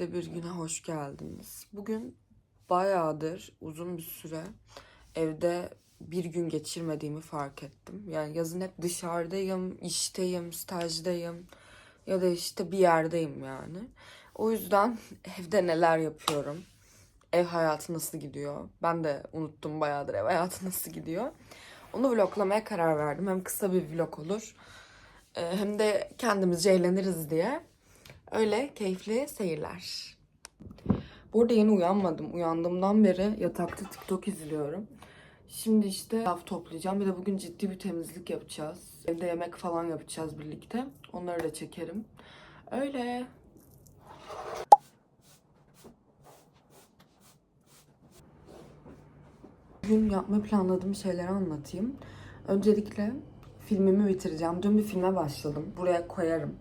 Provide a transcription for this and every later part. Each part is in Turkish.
Evde bir güne hoş geldiniz. Bugün bayağıdır uzun bir süre evde bir gün geçirmediğimi fark ettim. Yani yazın hep dışarıdayım, işteyim, stajdayım ya da işte bir yerdeyim yani. O yüzden evde neler yapıyorum, ev hayatı nasıl gidiyor. Ben de unuttum bayağıdır ev hayatı nasıl gidiyor. Onu vloglamaya karar verdim. Hem kısa bir vlog olur e, hem de kendimizce eğleniriz diye. Öyle keyifli seyirler. Bu arada yeni uyanmadım. Uyandığımdan beri yatakta TikTok izliyorum. Şimdi işte laf toplayacağım. Bir de bugün ciddi bir temizlik yapacağız. Evde yemek falan yapacağız birlikte. Onları da çekerim. Öyle. Bugün yapmayı planladığım şeyleri anlatayım. Öncelikle filmimi bitireceğim. Dün bir filme başladım. Buraya koyarım.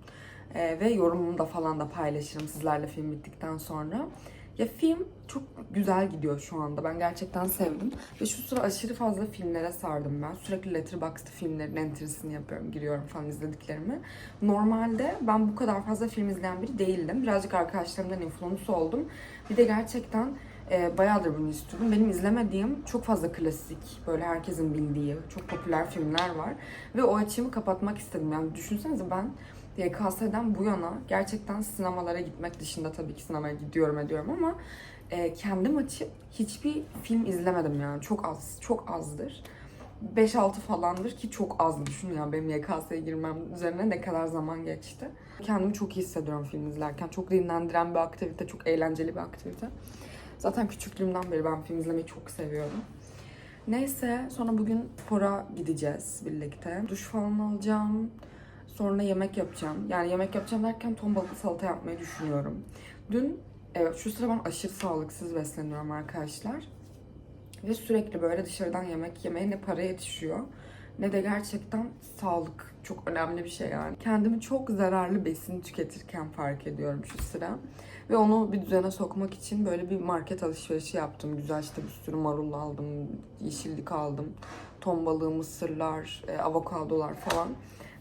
Ee, ve yorumumu da falan da paylaşırım sizlerle film bittikten sonra. Ya film çok güzel gidiyor şu anda. Ben gerçekten sevdim. Ve şu sıra aşırı fazla filmlere sardım ben. Sürekli Letterboxd'da filmlerin entrisini yapıyorum. Giriyorum falan izlediklerimi. Normalde ben bu kadar fazla film izleyen biri değildim. Birazcık arkadaşlarımdan influence oldum. Bir de gerçekten e, bayağıdır bunu istiyordum. Benim izlemediğim çok fazla klasik, böyle herkesin bildiği, çok popüler filmler var. Ve o açığımı kapatmak istedim. Yani düşünsenize ben YKS'den bu yana gerçekten sinemalara gitmek dışında tabii ki sinemaya gidiyorum ediyorum ama e, kendim açıp hiçbir film izlemedim yani. Çok az, çok azdır. 5-6 falandır ki çok az düşün ya benim YKS'ye girmem üzerine ne kadar zaman geçti. Kendimi çok iyi hissediyorum film izlerken. Çok dinlendiren bir aktivite, çok eğlenceli bir aktivite. Zaten küçüklüğümden beri ben film izlemeyi çok seviyorum. Neyse sonra bugün spora gideceğiz birlikte. Duş falan alacağım. Sonra yemek yapacağım. Yani yemek yapacağım derken ton balıklı salata yapmayı düşünüyorum. Dün evet şu sıra ben aşırı sağlıksız besleniyorum arkadaşlar. Ve sürekli böyle dışarıdan yemek yemeye ne para yetişiyor ne de gerçekten sağlık çok önemli bir şey yani. Kendimi çok zararlı besin tüketirken fark ediyorum şu sıra. Ve onu bir düzene sokmak için böyle bir market alışverişi yaptım. Güzel işte bir sürü marul aldım, yeşillik aldım. Ton balığı, mısırlar, e, avokadolar falan.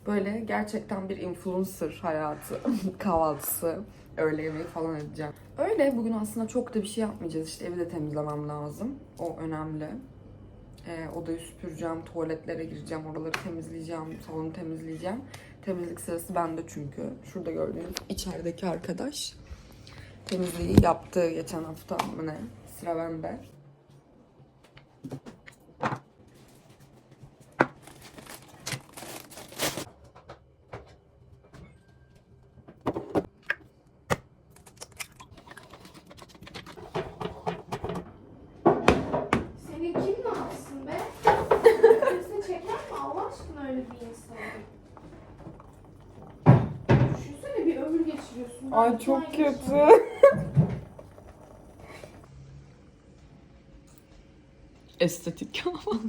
Böyle gerçekten bir influencer hayatı, kahvaltısı, öğle yemeği falan edeceğim. Öyle bugün aslında çok da bir şey yapmayacağız. İşte evi de temizlemem lazım. O önemli. Ee, odayı süpüreceğim, tuvaletlere gireceğim, oraları temizleyeceğim, salonu temizleyeceğim. Temizlik sırası bende çünkü. Şurada gördüğünüz içerideki arkadaş temizliği yaptı geçen hafta mı ne? Sıra bende. Ay çok kötü. Estetik kahvaltı.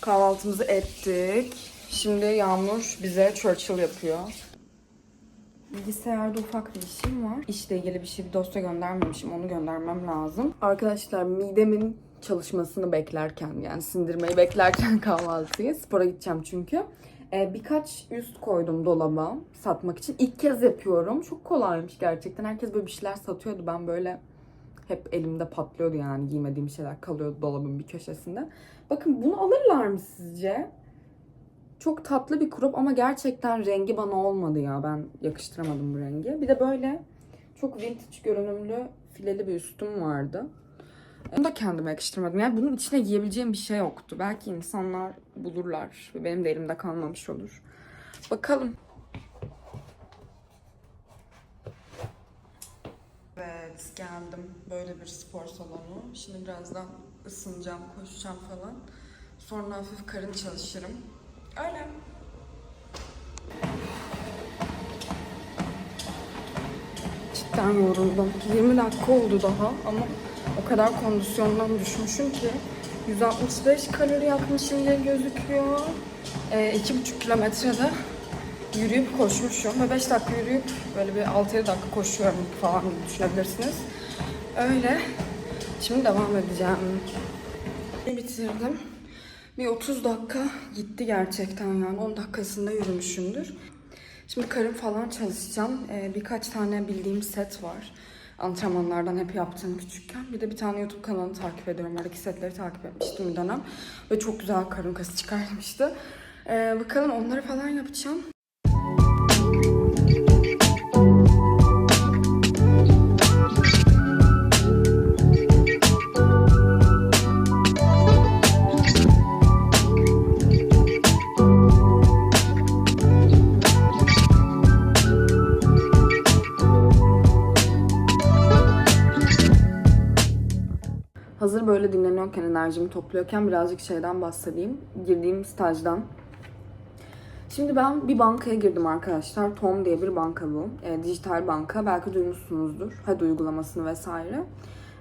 Kahvaltımızı ettik. Şimdi Yağmur bize Churchill yapıyor. Bilgisayarda ufak bir işim var. İşle ilgili bir şey bir dosya göndermemişim. Onu göndermem lazım. Arkadaşlar midemin çalışmasını beklerken yani sindirmeyi beklerken kahvaltıyı spora gideceğim çünkü. Ee, birkaç üst koydum dolaba satmak için. İlk kez yapıyorum. Çok kolaymış gerçekten. Herkes böyle bir şeyler satıyordu. Ben böyle hep elimde patlıyordu yani giymediğim şeyler kalıyordu dolabın bir köşesinde. Bakın bunu alırlar mı sizce? Çok tatlı bir crop ama gerçekten rengi bana olmadı ya. Ben yakıştıramadım bu rengi. Bir de böyle çok vintage görünümlü fileli bir üstüm vardı. Onu da kendime yakıştırmadım. Yani bunun içine giyebileceğim bir şey yoktu. Belki insanlar bulurlar ve benim de elimde kalmamış olur. Bakalım. Evet geldim. Böyle bir spor salonu. Şimdi birazdan ısınacağım, koşacağım falan. Sonra hafif karın çalışırım. Öyle. Cidden yoruldum. 20 dakika oldu daha ama o kadar kondisyondan düşmüşüm ki 165 kalori yakmışım diye gözüküyor. Ee, 2,5 kilometrede yürüyüp koşmuşum ve 5 dakika yürüyüp böyle bir 6-7 dakika koşuyorum falan düşünebilirsiniz. Öyle. Şimdi devam edeceğim. Bitirdim. Bir 30 dakika gitti gerçekten yani 10 dakikasında yürümüşümdür. Şimdi karın falan çalışacağım. Ee, birkaç tane bildiğim set var. Antrenmanlardan hep yaptığım küçükken. Bir de bir tane YouTube kanalını takip ediyorum. Oradaki setleri takip etmiştim bir dönem. Ve çok güzel karın kası çıkarmıştı. Ee, bakalım onları falan yapacağım. Dinleniyorken, enerjimi topluyorken birazcık şeyden bahsedeyim. Girdiğim stajdan. Şimdi ben bir bankaya girdim arkadaşlar. Tom diye bir banka bu. E, dijital banka. Belki duymuşsunuzdur. Hadi uygulamasını vesaire.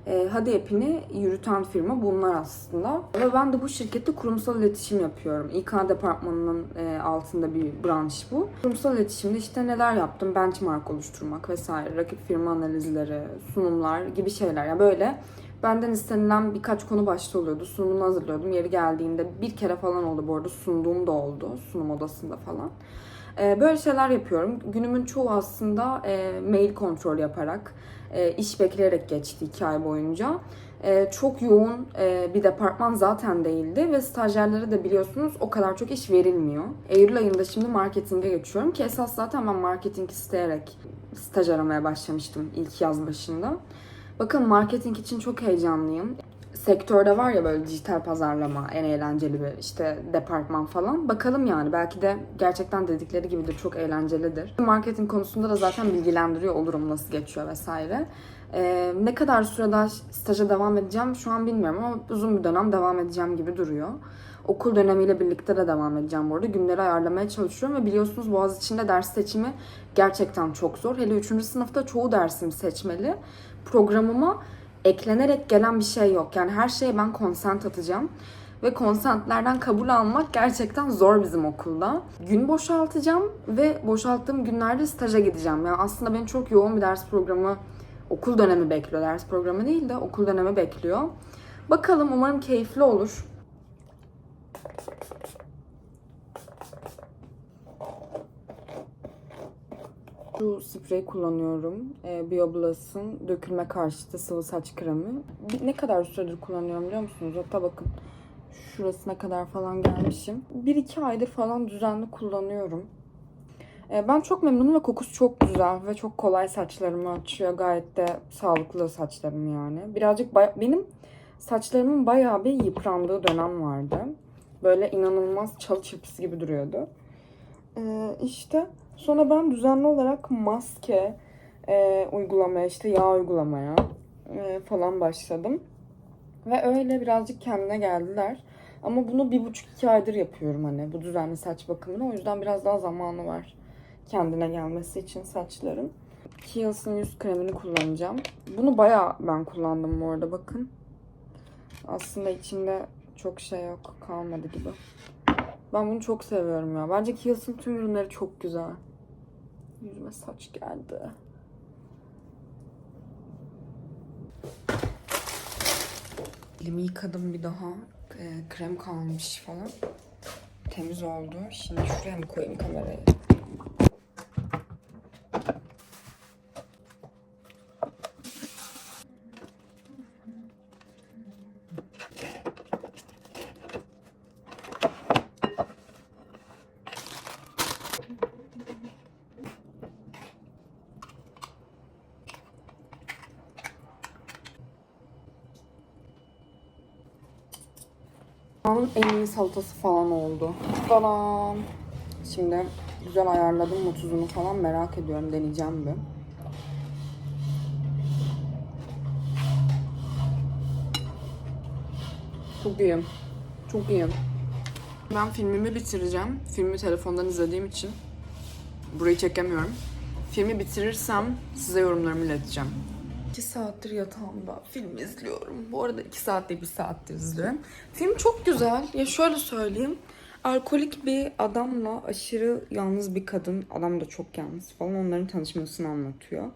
E, Hadi app'ini yürüten firma bunlar aslında. Ve ben de bu şirkette kurumsal iletişim yapıyorum. İK departmanının e, altında bir branş bu. Kurumsal iletişimde işte neler yaptım? Benchmark oluşturmak vesaire. Rakip firma analizleri, sunumlar gibi şeyler. Yani böyle Benden istenilen birkaç konu başta oluyordu. Sunumunu hazırlıyordum. Yeri geldiğinde bir kere falan oldu bu arada. Sunduğum da oldu. Sunum odasında falan. Ee, böyle şeyler yapıyorum. Günümün çoğu aslında e, mail kontrol yaparak, e, iş bekleyerek geçti iki ay boyunca. E, çok yoğun bir departman zaten değildi ve stajyerlere de biliyorsunuz o kadar çok iş verilmiyor. Eylül ayında şimdi marketinge geçiyorum ki esas zaten ben marketing isteyerek staj aramaya başlamıştım ilk yaz başında. Bakın marketing için çok heyecanlıyım. Sektörde var ya böyle dijital pazarlama, en eğlenceli bir işte departman falan. Bakalım yani belki de gerçekten dedikleri gibidir, çok eğlencelidir. Marketing konusunda da zaten bilgilendiriyor olurum nasıl geçiyor vesaire. Ee, ne kadar süre daha staja devam edeceğim şu an bilmiyorum ama uzun bir dönem devam edeceğim gibi duruyor. Okul dönemiyle birlikte de devam edeceğim bu arada. Günleri ayarlamaya çalışıyorum ve biliyorsunuz Boğaziçi'nde ders seçimi gerçekten çok zor. Hele 3. sınıfta çoğu dersimi seçmeli. Programıma eklenerek gelen bir şey yok. Yani her şeye ben konsent atacağım. Ve konsentlerden kabul almak gerçekten zor bizim okulda. Gün boşaltacağım ve boşalttığım günlerde staja gideceğim. Yani aslında beni çok yoğun bir ders programı, okul dönemi bekliyor. Ders programı değil de okul dönemi bekliyor. Bakalım umarım keyifli olur. Şu spreyi kullanıyorum. Ee, Bioblast'ın dökülme karşıtı sıvı saç kremi. Ne kadar süredir kullanıyorum biliyor musunuz? Hatta bakın şurasına kadar falan gelmişim. 1-2 aydır falan düzenli kullanıyorum. Ee, ben çok memnunum ve kokusu çok güzel ve çok kolay saçlarımı açıyor. Gayet de sağlıklı saçlarım yani. Birazcık benim saçlarımın bayağı bir yıprandığı dönem vardı. Böyle inanılmaz çalı çırpısı gibi duruyordu. Ee, işte sonra ben düzenli olarak maske e, uygulamaya, işte yağ uygulamaya e, falan başladım. Ve öyle birazcık kendine geldiler. Ama bunu bir buçuk iki aydır yapıyorum hani bu düzenli saç bakımını. O yüzden biraz daha zamanı var kendine gelmesi için saçların. Kiehl's'ın yüz kremini kullanacağım. Bunu bayağı ben kullandım bu arada bakın. Aslında içinde çok şey yok kalmadı gibi. Ben bunu çok seviyorum ya. Bence Kiehl's'ın tüm ürünleri çok güzel. Yüzüme saç geldi. Elimi yıkadım bir daha. Ee, krem kalmış falan. Temiz oldu. Şimdi şuraya mı koyayım kamerayı? Dünyanın en iyi salatası falan oldu. Tadam. Şimdi güzel ayarladım mı tuzunu falan merak ediyorum. Deneyeceğim bir. Çok iyi. Çok iyi. Ben filmimi bitireceğim. Filmi telefondan izlediğim için burayı çekemiyorum. Filmi bitirirsem size yorumlarımı ileteceğim. 2 saattir yatağımda film izliyorum. Bu arada 2 saat değil 1 saattir izliyorum. Film çok güzel. Ya şöyle söyleyeyim. Alkolik bir adamla aşırı yalnız bir kadın. Adam da çok yalnız falan. Onların tanışmasını anlatıyor.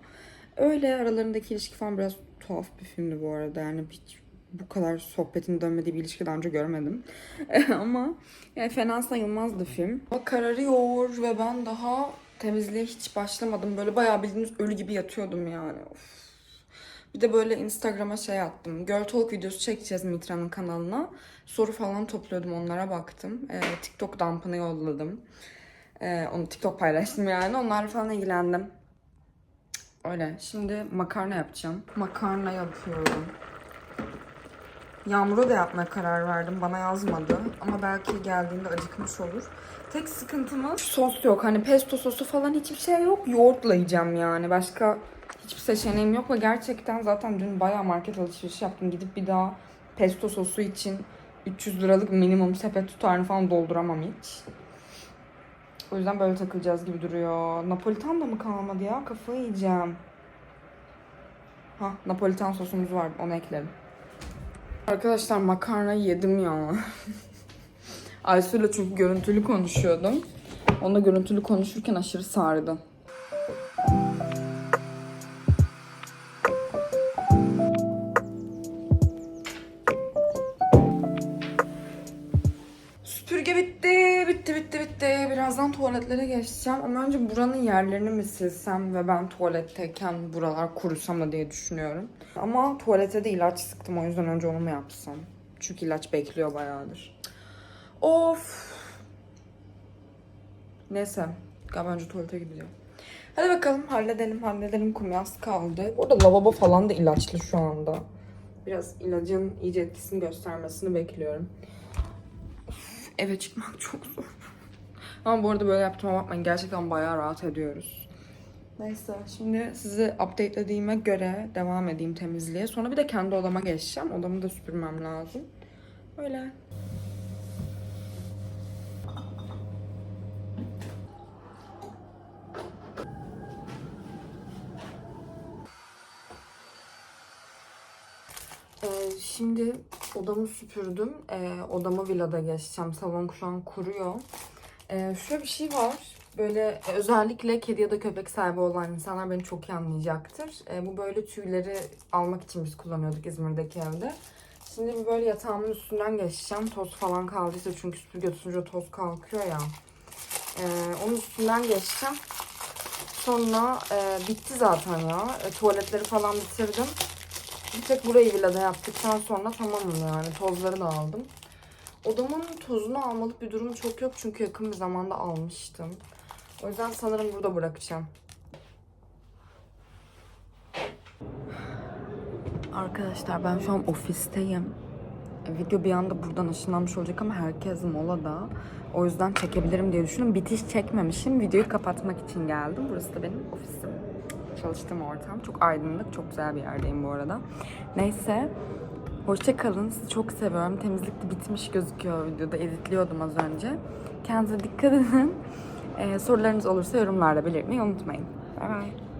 Öyle aralarındaki ilişki falan biraz tuhaf bir filmdi bu arada. Yani hiç bu kadar sohbetin dönmediği bir ilişki daha önce görmedim. Ama yani fena sayılmazdı film. Hava kararıyor ve ben daha Temizliğe hiç başlamadım. Böyle bayağı bildiğiniz ölü gibi yatıyordum yani. Of. Bir de böyle Instagram'a şey attım. Girl Talk videosu çekeceğiz Mitra'nın kanalına. Soru falan topluyordum onlara baktım. Ee, TikTok dump'ını yolladım. Ee, onu TikTok paylaştım yani. Onlarla falan ilgilendim. Öyle. Şimdi makarna yapacağım. Makarna yapıyorum. Yağmur'a da yapmaya karar verdim. Bana yazmadı. Ama belki geldiğinde acıkmış olur. Tek sıkıntımız sos yok. Hani pesto sosu falan hiçbir şey yok. Yoğurtla yiyeceğim yani. Başka hiçbir seçeneğim yok. Ve gerçekten zaten dün bayağı market alışverişi yaptım. Gidip bir daha pesto sosu için 300 liralık minimum sepet tutarını falan dolduramam hiç. O yüzden böyle takılacağız gibi duruyor. Napolitan da mı kalmadı ya? Kafayı yiyeceğim. Ha, Napolitan sosumuz var. Onu eklerim. Arkadaşlar makarna yedim ya. Aysu'yla çünkü görüntülü konuşuyordum. Onunla görüntülü konuşurken aşırı sardı. Bitti, bitti, bitti. Birazdan tuvaletlere geçeceğim. Ama önce buranın yerlerini mi silsem ve ben tuvaletteyken buralar kurusa mı diye düşünüyorum. Ama tuvalete de ilaç sıktım. O yüzden önce onu mu yapsam? Çünkü ilaç bekliyor bayağıdır. Of. Neyse. Galiba önce tuvalete gideceğim. Hadi bakalım halledelim halledelim. Kumyas kaldı. Orada lavabo falan da ilaçlı şu anda. Biraz ilacın iyice etkisini göstermesini bekliyorum. Eve çıkmak çok zor. Ama bu arada böyle yaptığıma bakmayın. Gerçekten bayağı rahat ediyoruz. Neyse şimdi sizi update'lediğime göre devam edeyim temizliğe. Sonra bir de kendi odama geçeceğim. Odamı da süpürmem lazım. Öyle. Ee, şimdi odamı süpürdüm. Ee, odama villada geçeceğim. Salon şu an kuruyor. Ee, şöyle bir şey var. Böyle e, özellikle kedi ya da köpek sahibi olan insanlar beni çok iyi anlayacaktır. Ee, bu böyle tüyleri almak için biz kullanıyorduk İzmir'deki evde. Şimdi bir böyle yatağımın üstünden geçeceğim. Toz falan kaldıysa çünkü süpürge tutunca toz kalkıyor ya. Ee, onun üstünden geçeceğim. Sonra e, bitti zaten ya. E, tuvaletleri falan bitirdim. Bir tek burayı villada yaptıktan sonra tamamım yani. Tozları da aldım. Odamın tozunu almalık bir durum çok yok çünkü yakın bir zamanda almıştım. O yüzden sanırım burada bırakacağım. Arkadaşlar ben şu an ofisteyim. Video bir anda buradan ışınlanmış olacak ama herkes molada. O yüzden çekebilirim diye düşündüm. Bitiş çekmemişim. Videoyu kapatmak için geldim. Burası da benim ofisim. Çalıştığım ortam. Çok aydınlık, çok güzel bir yerdeyim bu arada. Neyse. Hoşça kalın. Sizi çok seviyorum. Temizlik de bitmiş gözüküyor videoda. Editliyordum az önce. Kendinize dikkat edin. Ee, sorularınız olursa yorumlarda belirtmeyi unutmayın. Bye bye.